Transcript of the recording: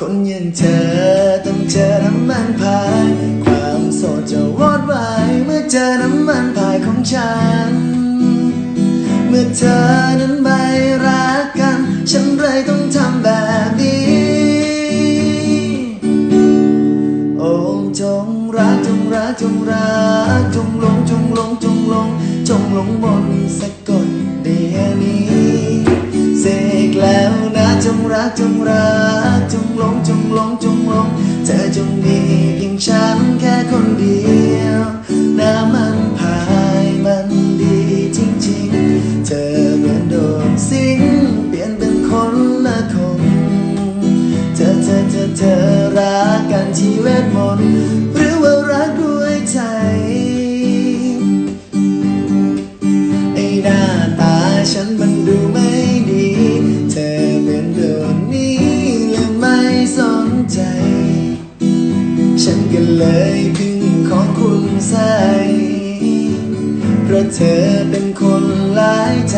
คนอย่างเธอต้องเจอน้ำมันพาย ความโสดจะวอดวายเมื่อเจอน้ำมันพายของฉัน เมื่อเธอนั้นไม่รักกัน ฉันเลยต้องทำแบบนี้ โอ้จงรักจงรักจงรักจงลงจงลงจงลงจงลงมนต์สะกดเดียวนี้เสกแล้วนะ จงรักจงรักจงหลงจงหลงจงหลงเธอจงมีเพียงฉันแค่คนเดียวน้ำมันพายมันดีจริงๆ เธอเหมือนโดนสิงเปลี่ยนเป็นคนละคนเธอเธอเธอเธอรักกันที่เวทมนต์หรือว่ารักด้วยใจไอ้หน้าน กันเลยพึ่งของคุณใส่เพราะเธอเป็นคนหลายใจ